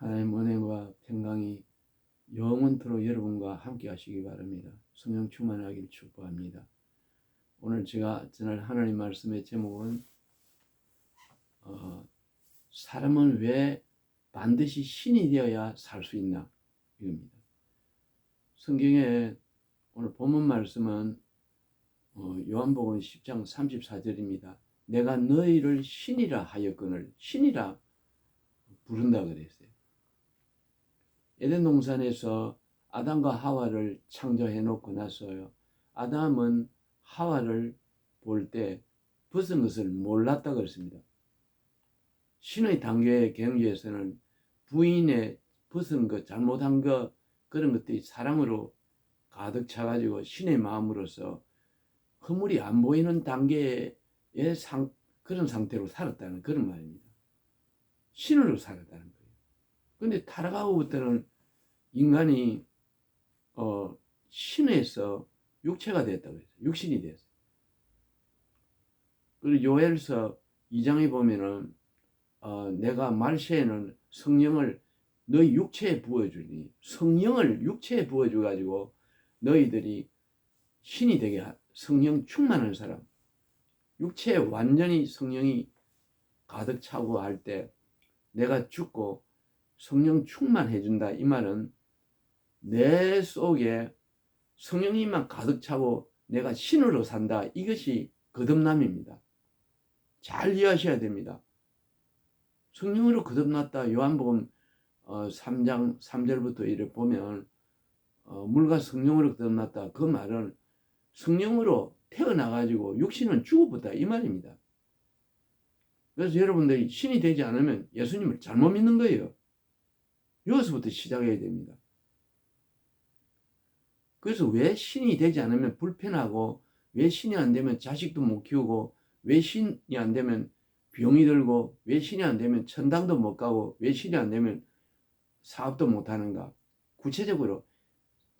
하나님 은혜와 평강이 영원토록 여러분과 함께 하시기 바랍니다. 성령 충만하길 축복합니다. 오늘 제가 전할 하나님 말씀의 제목은 어, 사람은 왜 반드시 신이 되어야 살 수 있나 이겁니다. 성경에 오늘 본문 말씀은 어, 요한복음 10장 34절입니다. 내가 너희를 신이라 하였거늘 신이라 부른다 그랬어요. 에덴 동산에서 아담과 하와를 창조해 놓고 나서요. 아담은 하와를 볼 때 벗은 것을 몰랐다 그랬습니다. 신의 단계의 경지에서는 부인의 벗은 것, 잘못한 것 그런 것들이 사랑으로 가득 차가지고 신의 마음으로서 허물이 안 보이는 단계의 상, 그런 상태로 살았다는 그런 말입니다. 신으로 살았다는 거예요. 근데 타락하고부터는 인간이 어, 신에서 육체가 됐다고 했어요. 육신이 됐어요. 그리고 요엘서 2장에 보면은 어, 내가 말세에는 성령을 너희 육체에 부어주니 성령을 육체에 부어줘 가지고 너희들이 신이 되게 하, 성령 충만한 사람 육체에 완전히 성령이 가득 차고 할 때 내가 죽고 성령 충만해 준다 이 말은 내 속에 성령님만 가득 차고 내가 신으로 산다 이것이 거듭남입니다. 잘 이해하셔야 됩니다. 성령으로 거듭났다 요한복음 3장 어, 3절부터 이를 보면 어, 물과 성령으로 거듭났다 그 말은 성령으로 태어나 가지고 육신은 죽어버렸다 이 말입니다. 그래서 여러분들이 신이 되지 않으면 예수님을 잘못 믿는 거예요. 여기서부터 시작해야 됩니다. 그래서 왜 신이 되지 않으면 불편하고 왜 신이 안 되면 자식도 못 키우고 왜 신이 안 되면 병이 들고 왜 신이 안 되면 천당도 못 가고 왜 신이 안 되면 사업도 못 하는가 구체적으로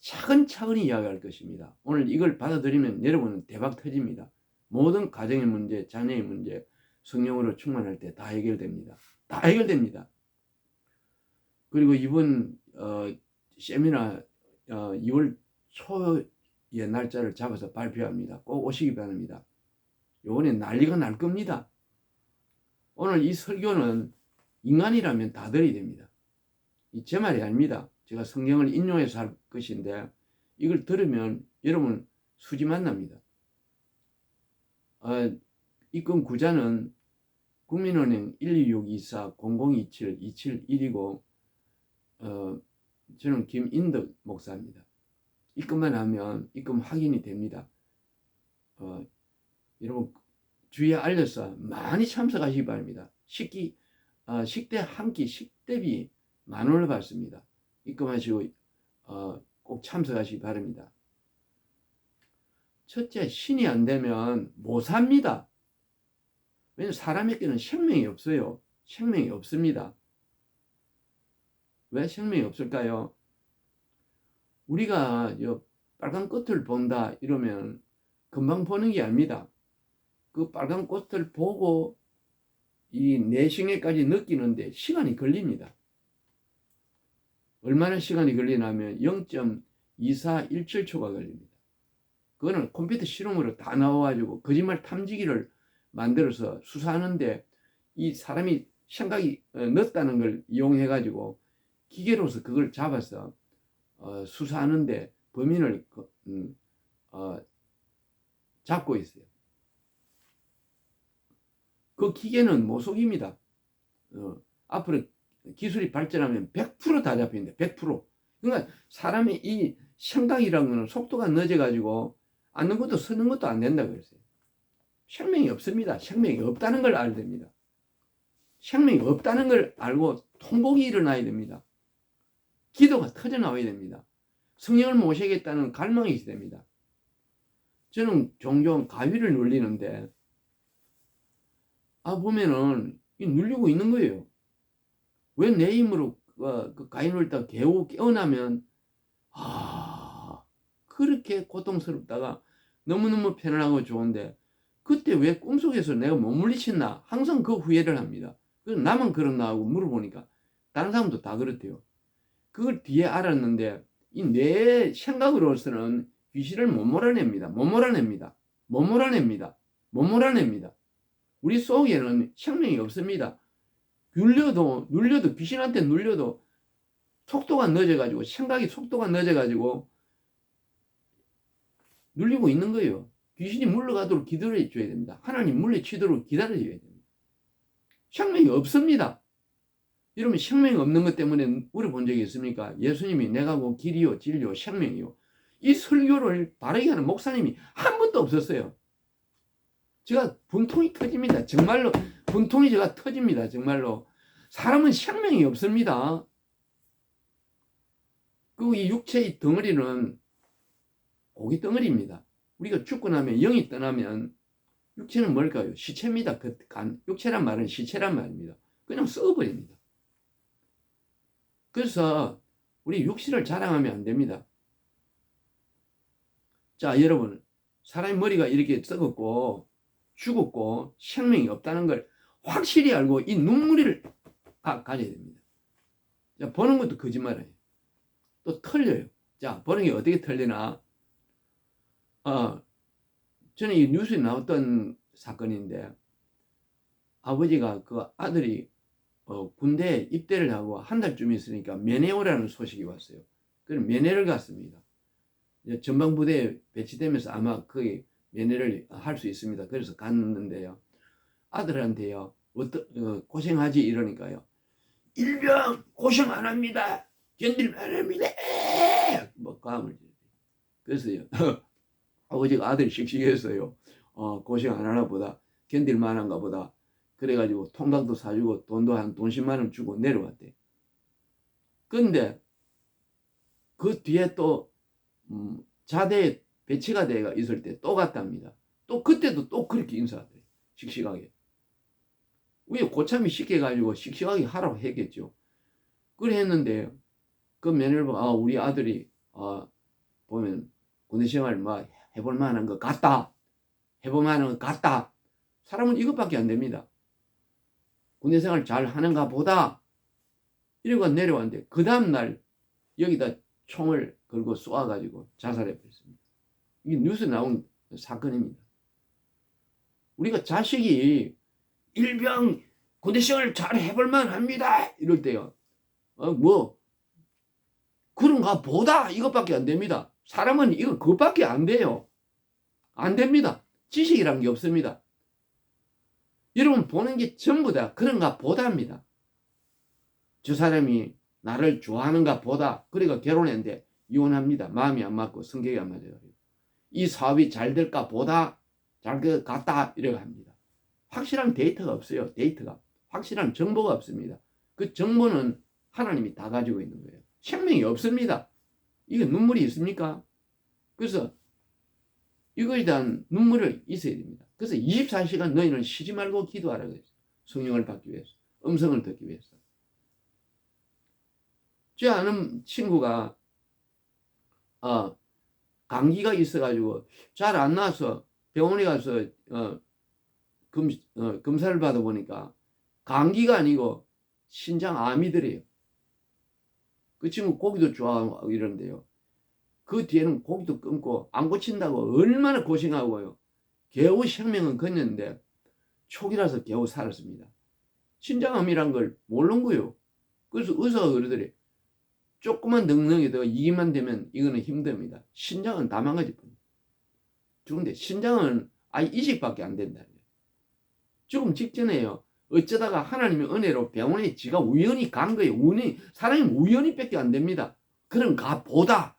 차근차근히 이야기할 것입니다. 오늘 이걸 받아들이면 여러분은 대박 터집니다. 모든 가정의 문제, 자녀의 문제, 성령으로 충만할 때 다 해결됩니다. 다 해결됩니다. 그리고 이번 어, 세미나 어, 2월 초의 날짜를 잡아서 발표합니다. 꼭 오시기 바랍니다. 요번에 난리가 날 겁니다. 오늘 이 설교는 인간이라면 다 들어야 됩니다. 제 말이 아닙니다. 제가 성경을 인용해서 할 것인데 이걸 들으면 여러분 수지 만납니다. 어, 입금 구자는 국민은행 12624 0027 271이고 어, 저는 김인덕 목사입니다. 입금만 하면 입금 확인이 됩니다. 어, 여러분 주위에 알려서 많이 참석하시기 바랍니다. 식기 어, 식대 한 끼 식대비 만 원을 받습니다. 입금하시고 어, 꼭 참석하시기 바랍니다. 첫째, 신이 안 되면 못 삽니다. 왜냐면 사람에게는 생명이 없어요. 생명이 없습니다. 왜 생명이 없을까요? 우리가 빨간 꽃을 본다 이러면 금방 보는 게 아닙니다. 그 빨간 꽃을 보고 이 내싱에까지 느끼는데 시간이 걸립니다. 얼마나 시간이 걸리냐면 0.2417초가 걸립니다. 그거는 컴퓨터 실험으로 다 나와가지고 거짓말 탐지기를 만들어서 수사하는데 이 사람이 생각이 어, 늦다는 걸 이용해가지고 기계로서 그걸 잡아서 어, 수사하는데 범인을 음, 어, 잡고 있어요. 그 기계는 모속입니다. 어, 앞으로 기술이 발전하면 100%다 잡히는데 100%. 그러니까 사람의 이 생각이라는 것은 속도가 늦어가지고 앉는 것도 서는 것도 안 된다 그랬어요. 생명이 없습니다. 생명이 없다는 걸 알아야 됩니다. 생명이 없다는 걸 알고 통곡이 일어나야 됩니다. 기도가 터져 나와야 됩니다. 성령을 모시겠다는 갈망이 있어야 됩니다. 저는 종종 가위를 눌리는데, 아, 보면은, 눌리고 있는 거예요. 왜 내 힘으로 어, 그 가위 눌다 개고 깨어나면, 아, 그렇게 고통스럽다가 너무너무 편안하고 좋은데, 그때 왜 꿈속에서 내가 못 물리쳤나? 항상 그 후회를 합니다. 나만 그렇나 하고 물어보니까 다른 사람도 다 그렇대요. 그걸 뒤에 알았는데 이내 생각으로서는 귀신을 못 몰아냅니다. 못 몰아냅니다. 못 몰아냅니다. 못 몰아냅니다. 우리 속에는 생명이 없습니다. 눌려도 눌려도 귀신한테 눌려도 속도가 늦어가지고 생각이 속도가 늦어가지고 눌리고 있는 거예요. 귀신이 물러가도록 기다려 줘야 됩니다. 하나님 물리치도록 기다려줘야 됩니다. 생명이 없습니다. 이러면 생명이 없는 것 때문에 물어본 적이 있습니까? 예수님이 내가 뭐 길이요, 진리요, 생명이요. 이 설교를 바르게 하는 목사님이 한 번도 없었어요. 제가 분통이 터집니다. 정말로 분통이 제가 터집니다. 정말로 사람은 생명이 없습니다. 그리고 이 육체의 덩어리는 고기 덩어리입니다. 우리가 죽고 나면 영이 떠나면 육체는 뭘까요? 시체입니다. 그 간, 육체란 말은 시체란 말입니다. 그냥 썩어버립니다. 그래서 우리 육신을 자랑하면 안 됩니다. 자, 여러분, 사람의 머리가 이렇게 썩었고 죽었고 생명이 없다는 걸 확실히 알고 이 눈물을 가, 가져야 됩니다. 자, 보는 것도 거짓말이에요. 또 틀려요. 자, 보는 게 어떻게 틀리나? 어, 저는 이 뉴스에 나왔던 사건인데 아버지가 그 아들이 어, 군대에 입대를 하고 한 달쯤 있으니까 면회 오라는 소식이 왔어요. 그래서 면회를 갔습니다. 전방부대에 배치되면서 아마 거기 면회를 할 수 있습니다. 그래서 갔는데요. 아들한테요. 어떠, 어, 고생하지 이러니까요. 일병 고생 안 합니다. 견딜만 합니다. 뭐 감을 그래서요. 아버지가 아들이 씩씩했어요. 어, 고생 안 하나 보다. 견딜 만 한가 보다. 그래가지고 통닭도 사주고 돈도 한 돈 10만 원 주고 내려왔대. 근데 그 뒤에 또 음, 자대에 배치가 돼가 있을 때 또 갔답니다. 또 그때도 또 그렇게 인사하더래. 씩씩하게. 우리 고참이 시켜가지고 씩씩하게 하라고 했겠죠. 그래 했는데 그 보고 아 우리 아들이 아 보면 군대 생활 막 해볼 만한 것 같다. 해볼 만한 것 같다. 사람은 이것밖에 안 됩니다. 군대 생활 잘 하는가 보다. 이러고 내려왔는데 그 다음날 여기다 총을 걸고 쏘아가지고 자살해 버렸습니다. 이게 뉴스에 나온 사건입니다. 우리가 자식이 일병 군대 생활 잘 해볼 만 합니다. 이럴 때요. 어, 뭐 그런가 보다 이것밖에 안 됩니다. 사람은 이거 그것밖에 안 돼요. 안 됩니다. 지식이란 게 없습니다. 여러분 보는 게 전부 다 그런가 보다입니다. 저 사람이 나를 좋아하는가 보다. 그러니까 결혼했는데 이혼합니다. 마음이 안 맞고 성격이 안 맞아요. 이 사업이 잘 될까 보다 잘 것 같다 이래고 합니다. 확실한 데이터가 없어요. 데이터가 확실한 정보가 없습니다. 그 정보는 하나님이 다 가지고 있는 거예요. 생명이 없습니다. 이게 눈물이 있습니까? 그래서 이거에 대한 눈물을 있어야 됩니다. 그래서 24시간 너희는 쉬지 말고 기도하라 그랬어요. 성령을 받기 위해서. 음성을 듣기 위해서. 제 아는 친구가 어, 감기가 있어가지고 잘 안 나와서 병원에 가서 어, 검, 어, 검사를 받아보니까 감기가 아니고 신장암이더래요. 그 친구 고기도 좋아하고 이러는데요. 그 뒤에는 고기도 끊고 안 고친다고 얼마나 고생하고요. 겨우 생명은 건졌는데 초기라서 겨우 살았습니다. 신장암이란 걸 모르는 거요. 그래서 의사가 그러더래. 조금만 능력이 더 이기만 되면 이거는 힘듭니다. 신장은 다 망가질 겁니다. 죽은데 신장은 아예 이식밖에 안 된다. 죽음 직전에요. 어쩌다가 하나님의 은혜로 병원에 지가 우연히 간 거예요. 우연히, 사람이 우연히 밖에 안 됩니다. 그런가 보다.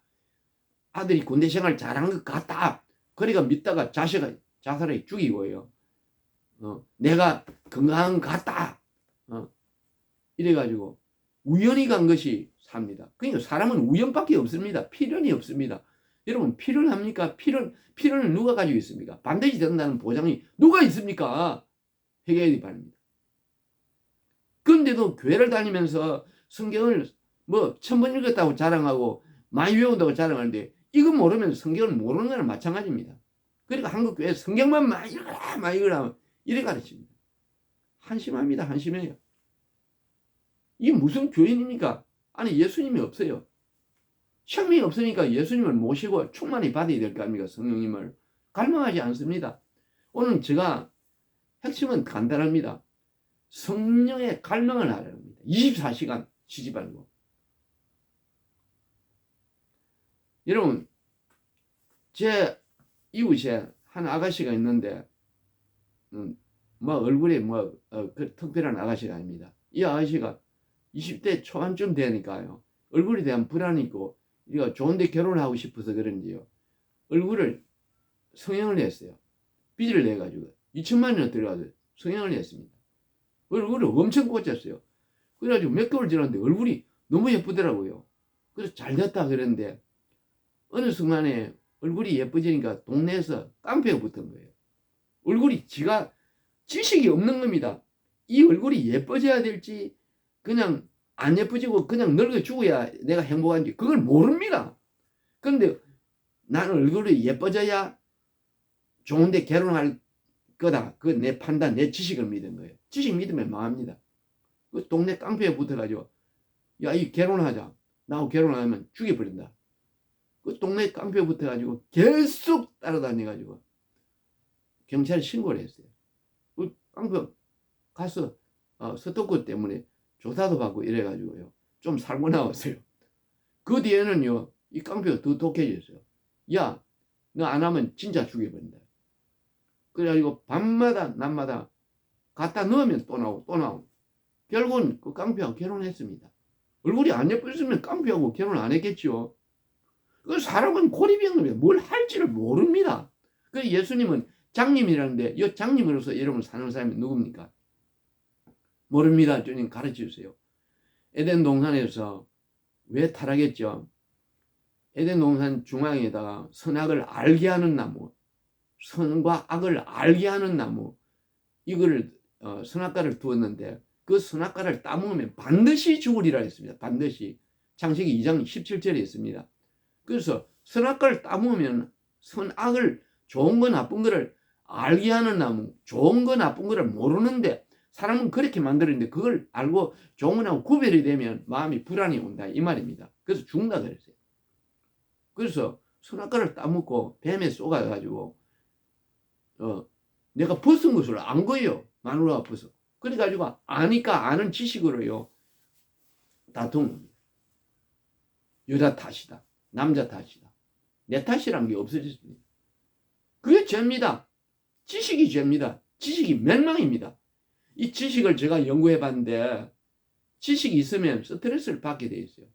아들이 군대 생활 잘한 것 같다. 그러니까 믿다가 자식을 자살해 죽이고요. 어, 내가 건강한 것 같다. 어, 이래가지고 우연히 간 것이 삽니다. 그러니까 사람은 우연밖에 없습니다. 필연이 없습니다. 여러분 필연합니까? 필연 필연을 누가 가지고 있습니까? 반드시 된다는 보장이 누가 있습니까? 해결이 바랍니다. 그런데도 교회를 다니면서 성경을 뭐 천번 읽었다고 자랑하고 많이 외운다고 자랑하는데 이거 모르면 성경을 모르는 거랑 마찬가지입니다. 그러니까 한국 교회 성경만 많이 읽어라 많이 읽어라 이래 가르칩니다. 한심합니다. 한심해요. 이게 무슨 교인입니까? 아니 예수님이 없어요. 생명이 없으니까 예수님을 모시고 충만히 받아야 될 거 아닙니까? 성령님을. 갈망하지 않습니다. 오늘 제가 핵심은 간단합니다. 성령의 갈망을 하라는 겁니다. 24시간 쉬지 말고. 여러분, 제 이웃에 한 아가씨가 있는데, 음, 뭐 얼굴에 뭐 어, 그 특별한 아가씨가 아닙니다. 이 아가씨가 20대 초반쯤 되니까요. 얼굴에 대한 불안이 있고, 이거 좋은데 결혼하고 싶어서 그런지요. 얼굴을 성형을 했어요. 빚을 내가지고 2천만 원 들어가서 성형을 했습니다. 얼굴을 엄청 꽂혔어요. 그래가지고 몇 개월 지났는데 얼굴이 너무 예쁘더라고요. 그래서 잘 됐다 그랬는데 어느 순간에 얼굴이 예뻐지니까 동네에서 깡패가 붙은 거예요. 얼굴이 지가 지식이 없는 겁니다. 이 얼굴이 예뻐져야 될지 그냥 안 예뻐지고 그냥 늙어 죽어야 내가 행복한지 그걸 모릅니다. 그런데 나는 얼굴이 예뻐져야 좋은데 결혼할 거다. 그 내 판단, 내 지식을 믿은 거예요. 지식 믿으면 망합니다. 그 동네 깡패에 붙어가지고 야, 이 결혼하자. 나하고 결혼하면 죽여버린다. 그 동네 깡패에 붙어가지고 계속 따라다녀가지고 경찰에 신고를 했어요. 그 깡패 가서 어, 스토커 때문에 조사도 받고 이래가지고요. 좀 살고 나왔어요. 그 뒤에는요, 이 깡패가 더 독해졌어요. 야, 너 안 하면 진짜 죽여버린다. 그래가지고 밤마다 낮마다 갖다 넣으면 또 나오고 또 나오고 결국은 그 깡패하고 결혼했습니다. 얼굴이 안 예뻤으면 깡패하고 결혼 안 했겠죠. 그 사람은 고리병입니다. 뭘 할지를 모릅니다. 그 예수님은 장님이라는데 이 장님으로서 여러분 사는 사람이 누굽니까? 모릅니다. 주님 가르쳐 주세요. 에덴 동산에서 왜 타락했죠? 에덴 동산 중앙에다가 선악을 알게 하는 나무, 선과 악을 알게 하는 나무, 이거를 어, 선악과를 두었는데 그 선악과를 따먹으면 반드시 죽으리라 했습니다. 반드시 창세기 2장 17절에 있습니다. 그래서 선악과를 따먹으면 선악을 좋은 거 나쁜 거를 알게 하는 나무, 좋은 거 나쁜 거를 모르는데 사람은 그렇게 만들었는데 그걸 알고 좋은 거하고 구별이 되면 마음이 불안이 온다 이 말입니다. 그래서 죽는다 그랬어요. 그래서 선악과를 따먹고 뱀에 쏘가가지고 어, 내가 벗은 것을 안 거예요. 마누라가 벗어. 그래가지고 아니까 아는 지식으로요. 다툼. 여자 탓이다. 남자 탓이다. 내 탓이란 게 없어졌습니다. 그게 죄입니다. 지식이 죄입니다. 지식이 멸망입니다. 이 지식을 제가 연구해 봤는데 지식이 있으면 스트레스를 받게 돼 있어요.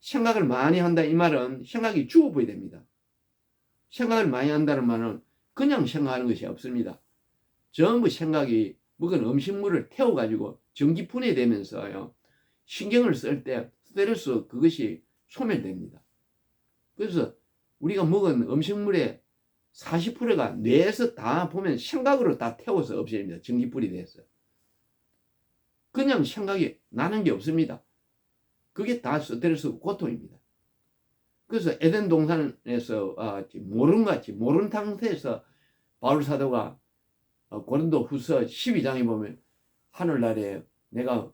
생각을 많이 한다 이 말은 생각이 죽어 보여야 됩니다. 생각을 많이 한다는 말은 그냥 생각하는 것이 없습니다. 전부 생각이 먹은 음식물을 태워가지고 전기 분해되면서요. 신경을 쓸 때 스트레스 그것이 소멸됩니다. 그래서 우리가 먹은 음식물의 40%가 뇌에서 다 보면 생각으로 다 태워서 없애집니다. 전기불이 돼서. 그냥 생각이 나는 게 없습니다. 그게 다 스트레스 고통입니다. 그래서 에덴 동산에서 어, 모른 같이 모른 상태에서 바울 사도가 어, 고린도 후서 12장에 보면 하늘날에 내가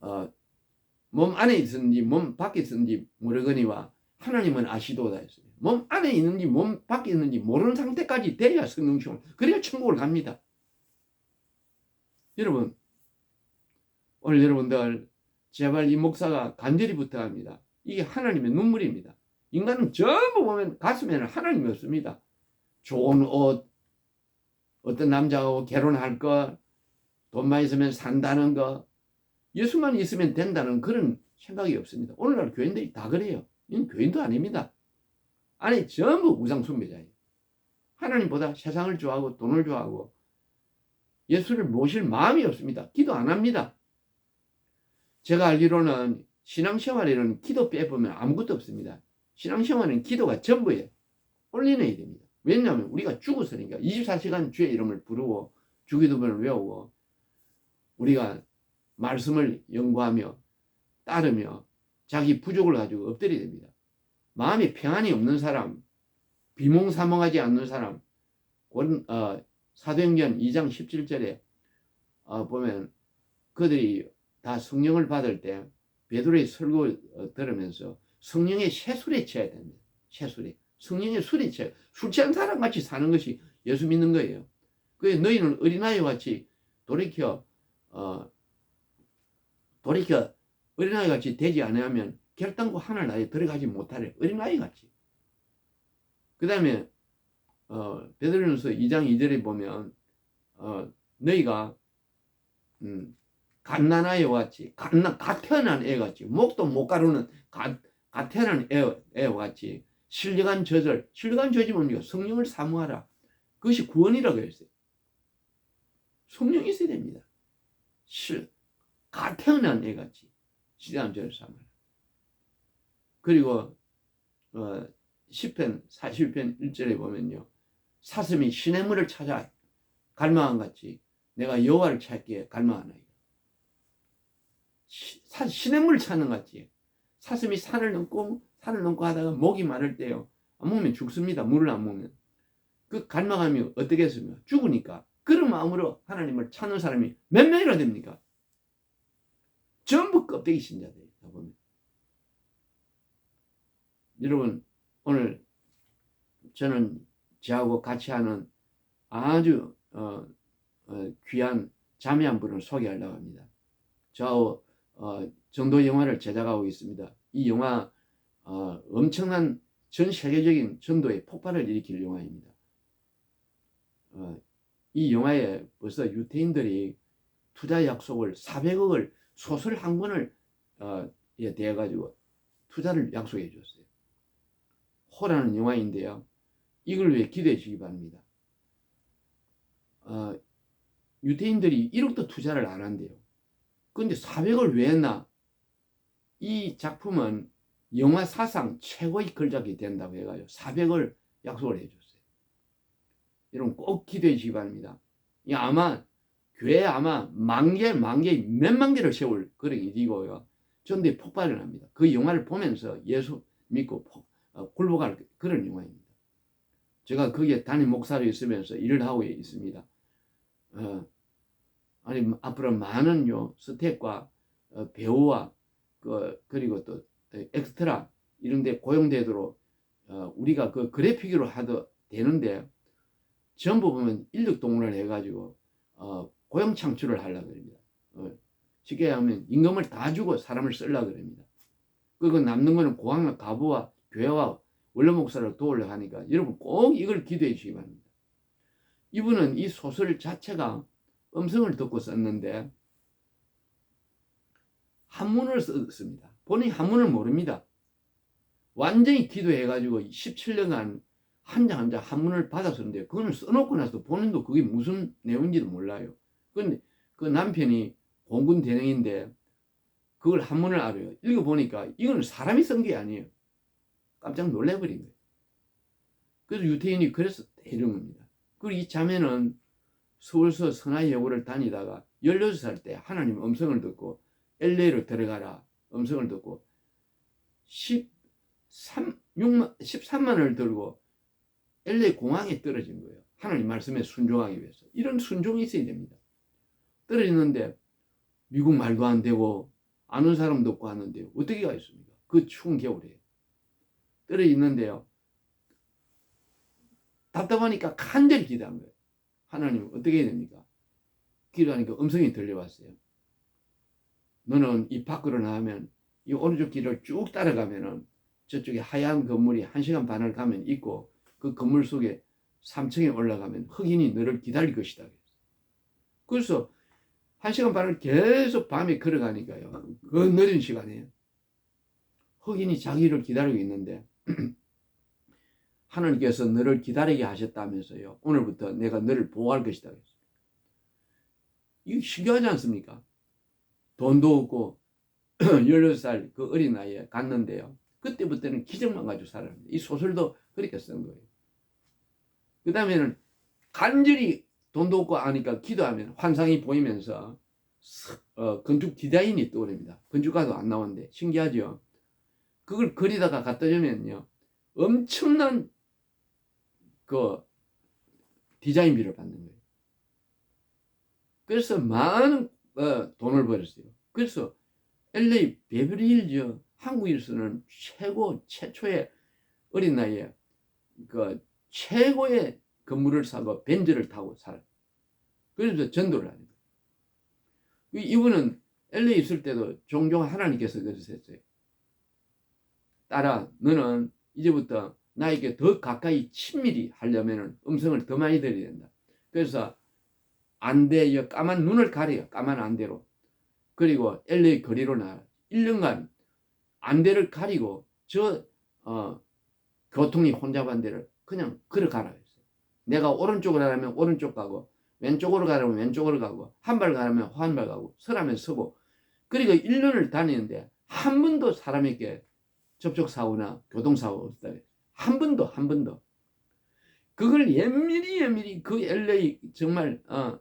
어, 몸 안에 있었는지 몸 밖에 있었는지 모르거니와 하나님은 아시도다 했어요. 몸 안에 있는지 몸 밖에 있는지 모르는 상태까지 돼야 성령충 그래야 천국을 갑니다. 여러분 오늘 여러분들 제발 이 목사가 간절히 부탁합니다. 이게 하나님의 눈물입니다. 인간은 전부 보면 가슴에는 하나님이 없습니다. 좋은 옷, 어떤 남자하고 결혼할 것, 돈만 있으면 산다는 것, 예수만 있으면 된다는 그런 생각이 없습니다. 오늘날 교인들이 다 그래요. 이건 교인도 아닙니다. 아니, 전부 우상숭배자예요. 하나님보다 세상을 좋아하고 돈을 좋아하고 예수를 모실 마음이 없습니다. 기도 안 합니다. 제가 알기로는 신앙생활에는 기도 빼보면 아무것도 없습니다. 신앙생활은 기도가 전부예요. 올려내야 됩니다. 왜냐하면 우리가 죽었으니까 24시간 주의 이름을 부르고 주기도문을 외우고 우리가 말씀을 연구하며 따르며 자기 부족을 가지고 엎드려야 됩니다. 마음이 평안이 없는 사람, 비몽사몽하지 않는 사람, 어, 사도행전 2장 17절에 어, 보면 그들이 다 성령을 받을 때 베드로의 설교 어, 들으면서 성령의 새술에 취해야 됩니다. 새술에 성령의 술에 취해 술 취한 사람 같이 사는 것이 예수 믿는 거예요. 그래 너희는 어린아이 같이 돌이켜 어 돌이켜 어린아이 같이 되지 않으면 결단코 하늘 나라에 들어가지 못하래. 어린아이 같이. 그 다음에 어, 베드로전서 2장 2절에 보면 어, 너희가 음, 갓난아 이와 같이 갓나 갓 태어난 애 같이 목도 못 가루는 갓, 갓 태어난 애, 애와 같이 신령한 저절 신령한 저지 뭡니까 성령을 사모하라 그것이 구원이라고 했어요 성령이 있어야 됩니다 실, 갓 태어난 애 같이 신령한 저절 사모하라 그리고 어, 10편 41편 1절에 보면요 사슴이 시냇물을 찾아 갈망한 같이 내가 여호와를 찾기에 갈망하나이다. 사, 시냇물을 찾는 같이 사슴이 산을 넘고 산을 넘고 하다가 목이 마를 때요. 안 먹으면 죽습니다. 물을 안 먹으면. 그 갈망하면 어떻게 했습니까? 죽으니까. 그런 마음으로 하나님을 찾는 사람이 몇 명이나 됩니까? 껍데기 신자들이다 보면. 여러분 오늘 저는 저하고 같이 하는 아주 어, 어, 귀한 자매 한 분을 소개하려고 합니다. 저 어, 전도 영화를 제작하고 있습니다. 이 영화 어, 엄청난 전 세계적인 전도의 폭발을 일으킬 영화입니다. 어, 이 영화에 벌써 유태인들이 투자 약속을 400억을 소설 한 권을 어, 에 대해 가지고 투자를 약속해 줬어요. 호라는 영화인데요. 이걸 위해 기도해 주시기 바랍니다. 어, 유태인들이 1억도 투자를 안 한대요. 근데 400을 왜 했나? 이 작품은 영화 사상 최고의 걸작이 된다고 해가지고 400을 약속을 해줬어요. 여러분 꼭 기도해 주시기 바랍니다. 이 아마 교회 아마 만 개, 만 개, 몇만 개를 세울 그런 일이고요. 전대 폭발을 합니다. 그 영화를 보면서 예수 믿고 어, 굴복할 그런 영화입니다. 제가 거기에 담임 목사로 있으면서 일을 하고 있습니다. 어, 아니 앞으로 많은 요 스택과 어, 배우와 그 그리고 또 엑스트라 이런 데 고용되도록 어, 우리가 그 그래픽으로 하도 되는데 전부 보면 인력 동원을 해가지고 어, 고용 창출을 하려고 합니다. 어, 쉽게 하면 임금을 다 주고 사람을 쓰려고 합니다. 그거 남는 거는 고학력 가부와 교회와 원로 목사를 도우려고 하니까 여러분 꼭 이걸 기도해 주시기 바랍니다. 이분은 이 소설 자체가 음성을 듣고 썼는데 한문을 썼습니다. 본인이 한문을 모릅니다. 완전히 기도해가지고 17년간 한 장 한 장 한문을 받았었는데 그거는 써놓고 나서 본인도 그게 무슨 내용인지도 몰라요. 근데 그 남편이 공군 대령인데 그걸 한문을 알아요. 읽어보니까 이거는 사람이 쓴 게 아니에요. 깜짝 놀래버린 거예요. 그래서 유태인이 그래서 이런 겁니다. 그리고 이 자매는 서울서 선하여고를 다니다가 16살 때 하나님 음성을 듣고 LA로 들어가라 음성을 듣고 13, 6만, 13만 원을 들고 LA 공항에 떨어진 거예요. 하나님 말씀에 순종하기 위해서. 이런 순종이 있어야 됩니다. 떨어지는데 미국 말도 안 되고 아는 사람도 없고 하는데 어떻게 가겠습니까? 그 추운 겨울에. 떨어지는데요. 답답하니까 간절히 기도한 거예요. 하나님 어떻게 해야 됩니까? 기도하니까 음성이 들려왔어요. 너는 이 밖으로 나가면 이 오른쪽 길을 쭉 따라가면은 저쪽에 하얀 건물이 한 시간 반을 가면 있고 그 건물 속에 3층에 올라가면 흑인이 너를 기다릴 것이다. 그래서 한 시간 반을 계속 밤에 걸어가니까요. 그 늦은 시간에 흑인이 자기를 기다리고 있는데 하나님께서 너를 기다리게 하셨다면서요. 오늘부터 내가 너를 보호할 것이다. 이거 신기하지 않습니까? 돈도 없고 16살 그 어린 나이에 갔는데요. 그때부터는 기적만 가지고 살았는데 이 소설도 그렇게 쓴 거예요. 그 다음에는 간절히 돈도 없고 하니까 기도하면 환상이 보이면서 어, 건축 디자인이 떠오릅니다. 건축가도 안 나오는데 신기하죠? 그걸 그리다가 갖다 주면요. 엄청난 그 디자인비를 받는 거예요. 그래서 많은 어, 돈을 벌었어요. 그래서 LA 베버리힐즈 한국에서는 최고 최초의 어린 나이에 그 최고의 건물을 사고 벤츠를 타고 살아. 그래서 전도를 하는 거예요. 이분은 LA 있을 때도 종종 하나님께서 그러셨어요. 딸아, 너는 이제부터 나에게 더 가까이 친밀히 하려면 음성을 더 많이 들어야 된다. 그래서 안대, 까만 눈을 가려요. 까만 안대로. 그리고 LA 거리로 나가. 1년간 안대를 가리고 저, 어, 교통이 혼잡한 데를 그냥 걸어가라. 내가 오른쪽으로 가면 오른쪽 가고, 왼쪽으로 가려면 왼쪽으로 가고, 한 발 가려면 한 발 가고, 서라면 서고. 그리고 1년을 다니는데 한 번도 사람에게 접촉사고나 교통사고가 없다. 한 번도, 한 번도. 그걸 예밀히 예밀히 그 LA 정말, 어,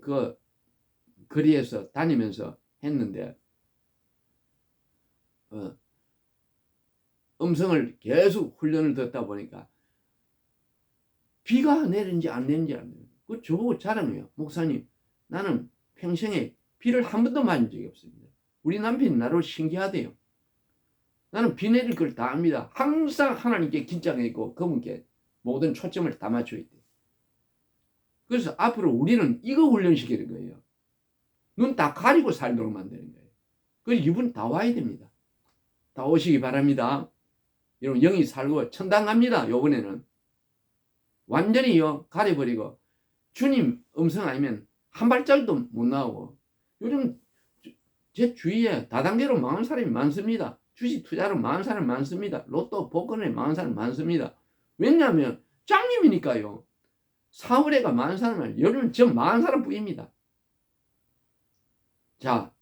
그 거리에서 다니면서 했는데, 어, 음성을 계속 훈련을 듣다 보니까 비가 내리는지 안 내리는지 안 내리는지 그 저보고 자랑해요. 목사님 나는 평생에 비를 한 번도 맞은 적이 없습니다. 우리 남편이 나를 신기하대요. 나는 비 내릴 걸 다 압니다. 항상 하나님께 긴장해 있고 그분께 모든 초점을 다 맞춰 있대. 그래서 앞으로 우리는 이거 훈련시키는 거예요. 눈 다 가리고 살도록 만드는 거예요. 그래서 이분 다 와야 됩니다. 다 오시기 바랍니다. 여러분 영이 살고 천당 갑니다. 요번에는 완전히요 가려버리고 주님 음성 아니면 한 발짝도 못 나오고 요즘 제 주위에 다단계로 망한 사람이 많습니다. 주식 투자로 망한 사람이 많습니다. 로또 복권에 망한 사람이 많습니다. 왜냐하면 짱님이니까요. 사월에가 망한 사람은 여러분 저 망한 사람뿐입니다. 자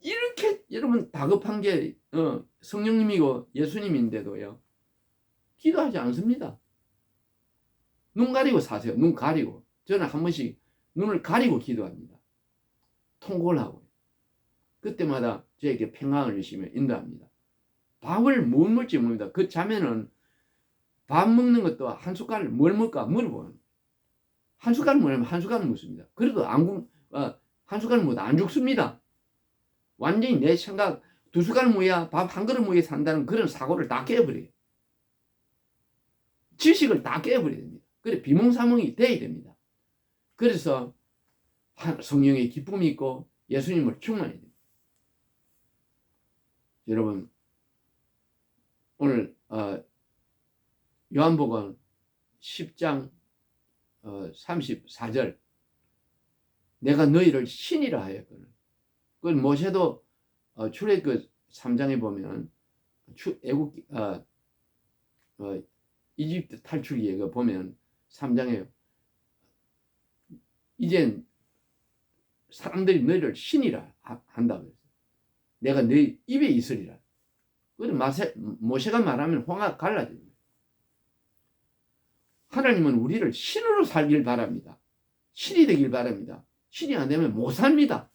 이렇게 여러분 다급한 게 어, 성령님이고 예수님인데도요. 기도하지 않습니다. 눈 가리고 사세요. 눈 가리고. 저는 한 번씩 눈을 가리고 기도합니다. 통곡을 하고. 그때마다 저에게 평강을 주시며 인도합니다. 밥을 못 먹지 모릅니다. 그 자매는 밥 먹는 것도 한 숟갈 뭘 먹을까 물어보는 한 숟갈 먹으면 한 숟갈 먹습니다. 그래도 안, 어, 한 숟갈 먹어도 안 죽습니다. 완전히 내 생각 두 숟갈 모야 밥 한 그릇 모야 산다는 그런 사고를 다 깨버려요. 지식을 다 깨버려야 됩니다. 그래 비몽사몽이 돼야 됩니다. 그래서 성령의 기쁨이 있고 예수님을 충만해야 됩니다. 여러분 오늘 어, 요한복음 10장 어, 34절 내가 너희를 신이라 하였거든. 그건 모세도 어, 출애굽 3장에 보면 추, 애국 어, 어, 이집트 탈출 예가 보면 3장에 이젠 사람들이 너희를 신이라 한다고 했어요. 내가 너희 입에 있으리라. 그래 마세, 모세가 말하면 홍화가 갈라집니다. 하나님은 우리를 신으로 살길 바랍니다. 신이 되길 바랍니다. 신이 안 되면 못 삽니다.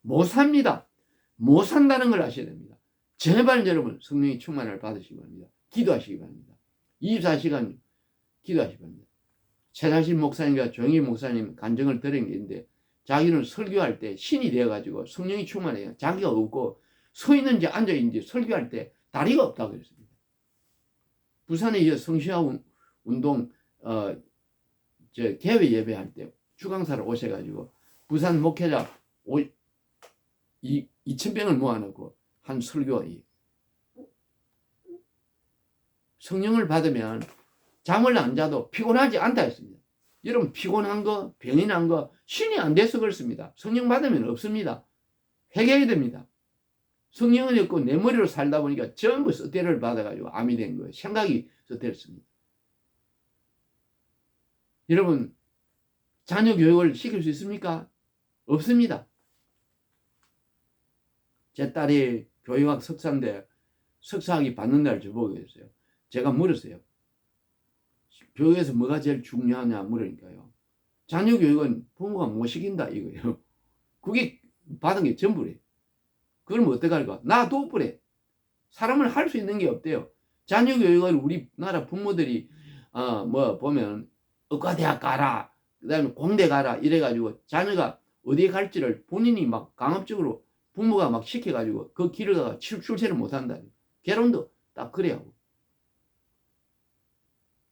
못 삽니다. 못 산다는 걸 아셔야 됩니다. 제발 여러분 성령의 충만을 받으시기 바랍니다. 기도하시기 바랍니다. 24시간 기도하시기 바랍니다. 최다신 목사님과 정희 목사님 간증을 들은 게 있는데 자기는 설교할 때 신이 되어가지고 성령이 충만해요. 자기가 없고 서 있는지 앉아 있는지 설교할 때 다리가 없다고 그랬습니다. 부산에 이 성시화 운동 어, 저 개회 예배할 때 주강사를 오셔가지고 부산 목회자 오, 이 2,000병을 모아놓고 한 설교 이 성령을 받으면 잠을 안 자도 피곤하지 않다 했습니다. 여러분 피곤한 거, 병이 난 거, 신이 안 돼서 그렇습니다. 성령 받으면 없습니다. 회개해야 됩니다. 성령은 없고 내 머리로 살다 보니까 전부 스테를 받아가지고 암이 된 거예요. 생각이 스테였습니다. 여러분 자녀 교육을 시킬 수 있습니까? 없습니다. 제 딸이 교육학 석사인데 석사학위 받는 날 저보고 했어요. 제가 물었어요. 교육에서 뭐가 제일 중요하냐 물으니까요. 자녀 교육은 부모가 못 시킨다 이거예요. 그게 받은 게 전부래. 그럼 어떡할까? 놔둬버려. 사람을 할 수 있는 게 없대요. 자녀 교육을 우리나라 부모들이 어 뭐 보면 의과대학 가라. 그 다음에 공대 가라. 이래가지고 자녀가 어디에 갈지를 본인이 막 강압적으로 부모가 막 시켜가지고 그 길을 가가 출- 출세를 못한다. 결혼도 딱 그래야.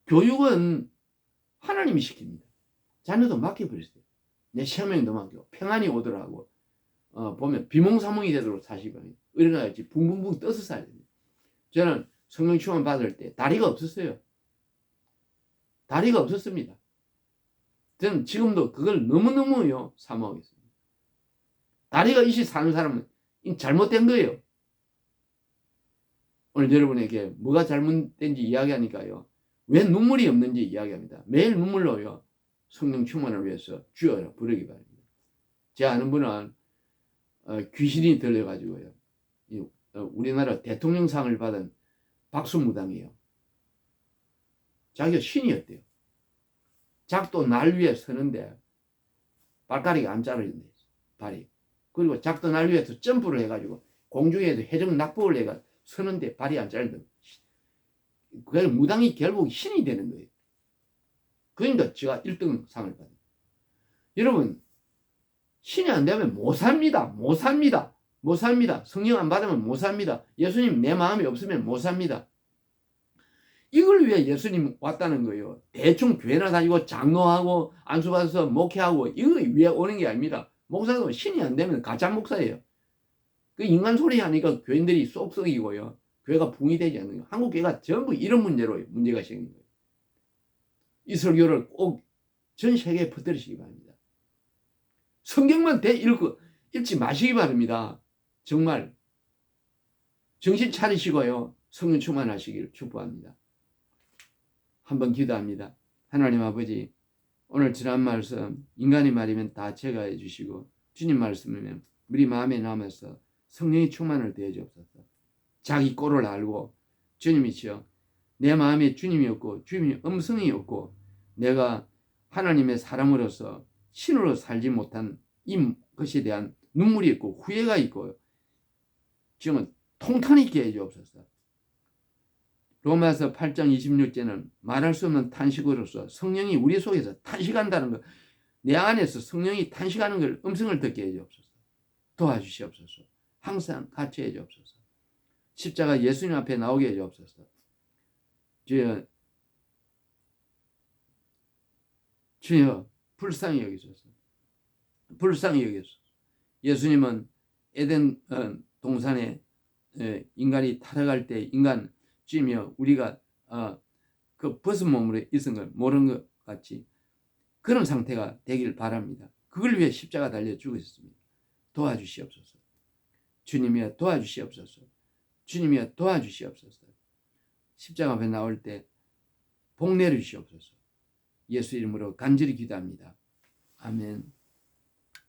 교육은 하나님이 시킵니다. 자녀도 맡겨버렸어요. 내 시험에도 맡겨. 평안이 오더라고. 어, 보면 비몽사몽이 되도록 사시기 바랍니다. 일어나야지 붕붕붕 떠서 살아야 됩니다. 저는 성령 충만 받을 때 다리가 없었어요. 다리가 없었습니다. 저는 지금도 그걸 너무너무요 사모하고 있습니다. 다리가 있이 사는 사람은 이 잘못된 거예요. 오늘 여러분에게 뭐가 잘못된지 이야기하니까요. 왜 눈물이 없는지 이야기합니다. 매일 눈물로요. 성령 충만을 위해서 주여 부르기 바랍니다. 제 아는 분은 어, 귀신이 들려가지고요. 이, 어, 우리나라 대통령상을 받은 박수무당이에요. 자기가 신이었대요. 작도 날 위에 서는데 발가락이 안 자르는데 발이. 그리고 작도 날 위에서 점프를 해가지고 공중에도 해적 낙법을 해가 서는데 발이 안 자른다. 그 무당이 결국 신이 되는 거예요. 그러니까 제가 1등 상을 받아요. 여러분 신이 안 되면 못 삽니다. 못 삽니다. 못 삽니다. 성령 안 받으면 못 삽니다. 예수님 내 마음이 없으면 못 삽니다. 이걸 위해 예수님 왔다는 거예요. 대충 교회나 다니고 장로하고 안수받아서 목회하고 이거 위해 오는 게 아닙니다. 목사도 신이 안 되면 가짜 목사예요. 그 인간 소리 하니까 교인들이 쏙 썩이고요. 교회가 붕이 되지 않는 거예요. 한국 교회가 전부 이런 문제로 문제가 생긴 거예요. 이 설교를 꼭 전 세계에 퍼뜨리시기 바랍니다. 성경만 대 읽고 읽지 마시기 바랍니다. 정말 정신 차리시고요. 성령 충만하시기를 축복합니다. 한번 기도합니다. 하나님 아버지, 오늘 지난 말씀 인간의 말이면 다 제거해 주시고 주님 말씀이면 우리 마음에 남아서 성령의 충만을 대해 주옵소서. 자기 꼴을 알고 주님이시여 내 마음에 주님이 없고 주님이 음성이 없고 내가 하나님의 사람으로서 신으로 살지 못한 이 것에 대한 눈물이 있고 후회가 있고 지금은 통탄 있게 해 주옵소서. 로마서 8장 26절은 말할 수 없는 탄식으로서 성령이 우리 속에서 탄식한다는 것, 내 안에서 성령이 탄식하는 걸 음성을 듣게 해 주옵소서. 도와주시옵소서. 항상 같이 해 주옵소서. 십자가 예수님 앞에 나오게 해 주옵소서. 주여, 주여, 불쌍히 여기소서. 불쌍히 여기소서. 예수님은 에덴 어, 동산에 에, 인간이 타락할 때 인간 주이며 우리가 어, 그 벗은 몸으로 있은 걸 모르는 것 같이 그런 상태가 되길 바랍니다. 그걸 위해 십자가 달려 죽으셨습니다. 도와주시옵소서. 주님이여 도와주시옵소서. 주님이여 도와주시옵소서. 십자가 앞에 나올 때 복 내려 주시옵소서. 예수 이름으로 간절히 기도합니다. 아멘.